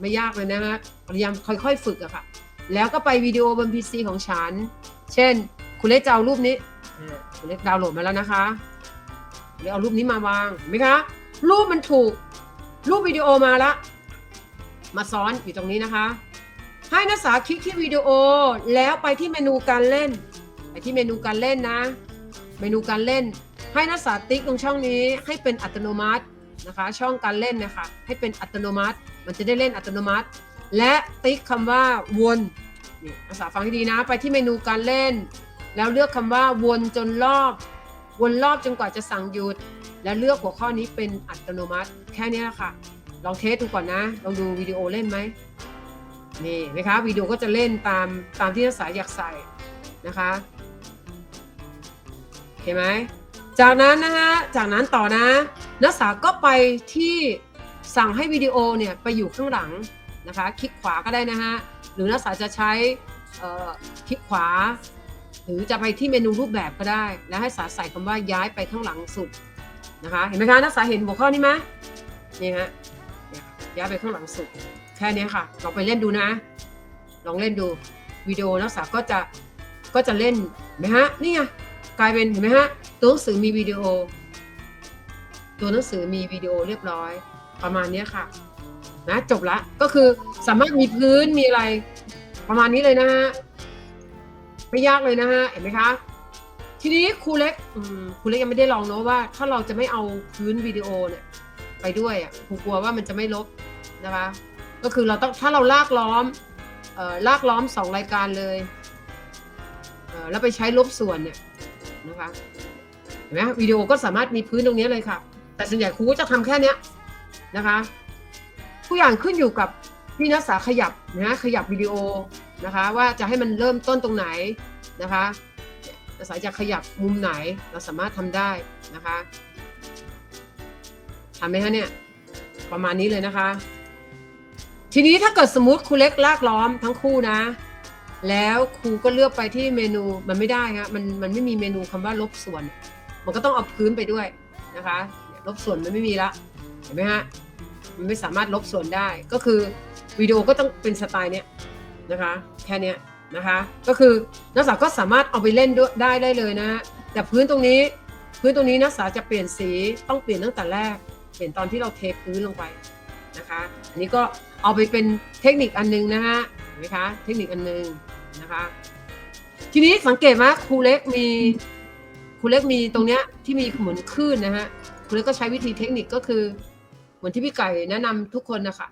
ไม่ยากเลยนะฮะพยายามค่อยๆฝึกอะค่ะ แล้วก็ไปวิดีโอบน PC ของฉัน เช่น คุณเล็กจะเอารูปนี้คุณเล็กดาวน์โหลดมาแล้วนะคะเล็กเอารูปนี้มาวางเห็นไหมคะ รูปมันถูก รูปวิดีโอมาละ มาซ้อนอยู่ตรงนี้นะคะ ให้นักศึกษาคลิกที่วิดีโอแล้วไปที่เมนูการเล่น ไปที่เมนูการเล่นนะ เมนูการเล่น ให้นักศึกษาติ๊กตรงช่องนี้ให้เป็นอัตโนมัติ นะคะ ช่องการเล่นนะคะให้เป็นอัตโนมัติ มันจะได้เล่นอัตโนมัติ และติ๊กคำว่าวนนี่นักศึกษาฟังให้ดีนะ ไปที่เมนูการเล่น แล้วเลือกคำว่าวนจนรอบ วนรอบจนกว่าจะสั่งหยุด และเลือกหัวข้อนี้เป็นอัตโนมัติ แค่นี้แหละค่ะลองเทสดูก่อนนะลองดูวิดีโอเล่นไหมนี่นะคะวิดีโอก็จะเล่นตามตามที่นักศึกษาอยากใส่นะคะโอเคไหมจากนั้นนะฮะจากนั้นต่อนะ นักศึกษาก็ไปที่สั่งให้วิดีโอเนี่ยไปอยู่ข้างหลังนะคะคลิกขวาก็ได้นะฮะหรือนักศึกษาจะใช้คลิกขวา หรือจะไปที่เมนูรูปแบบก็ได้ แล้วให้นักศึกษาใส่คำว่าย้ายไปข้างหลังสุดนะคะเห็นไหมคะนักศึกษาเห็นหัวข้อนี้ไหมนี่ฮะยย้ายไปข้างหลังสุดแค่นี้ค่ะลองไปเล่นดูนะ ลองเล่นดูวิดีโอนักศึกษาก็จะก็จะเล่นเห็นไหมฮะนี่ไงกลายเป็นเห็นไหมฮะตัวหนังสือมีวิดีโอ ตัวหนังสือมีวิดีโอเรียบร้อย ประมาณนี้ค่ะ นะจบละก็คือสามารถมีพื้นมีอะไร ประมาณนี้เลยนะฮะไม่ยากเลยนะฮะเห็นไหมคะทีนี้ครูเล็กครูเล็กยังไม่ได้ลองเนอะว่า ถ้าเราจะไม่เอาพื้นวิดีโอเนี่ย ไปด้วยอะครูกลัวว่ามันจะไม่ลบนะคะก็คือเราต้องถ้าเราลากล้อมเอ่อลากล้อมสองรายการเลยเอ่อแล้วไปใช้ลบส่วนเนี่ยนะคะเห็นไหมวิดีโอก็สามารถมีพื้นตรงนี้เลยค่ะ แต่ส่วนใหญ่ครูก็จะทำแค่เนี้ยนะคะทุกอย่างขึ้นอยู่กับพี่นักศึกษาขยับนะขยับวิดีโอนะคะ ว่าจะให้มันเริ่มต้นตรงไหนนะคะนักศึกษาจะขยับมุมไหนเราสามารถทำได้นะคะทำไหมคะเนี่ยประมาณนี้เลยนะคะ ทีนี้ถ้าเกิดสมมติครูเล็กลากล้อมทั้งคู่นะ แล้วครูก็เลือกไปที่เมนูมันไม่ได้ฮะมันมันไม่มีเมนูคำว่าลบส่วน มันก็ต้องเอาพื้นไปด้วยนะคะ ลบส่วนมันไม่มีละ เห็นไหมฮะ มันไม่สามารถลบส่วนได้ ก็คือวิดีโอก็ต้องเป็นสไตล์เนี้ยนะคะ แค่เนี้ยนะคะ ก็คือนักศึกษาก็สามารถเอาไปเล่นดได้ได้เลยนะฮะแต่พื้นตรงนี้ พื้นตรงนี้นักศึกษาจะเปลี่ยนสี ต้องเปลี่ยนตั้งแต่แรก เปลี่ยนตอนที่เราเทพื้นลงไปนะคะ อันนี้ก็เอาไปเป็นเทคนิคอันนึงนะฮะเห็นไหมคะ เทคนิคอันนึงนะคะ ทีนี้สังเกตว่าครูเล็กมี คุณเล็กมีตรงเนี้ยที่มีเหมือนคลื่นนะฮะคุณเล็กก็ใช้วิธีเทคนิคก็คือ เหมือนที่พี่ไก่แนะนำทุกคนนะคะ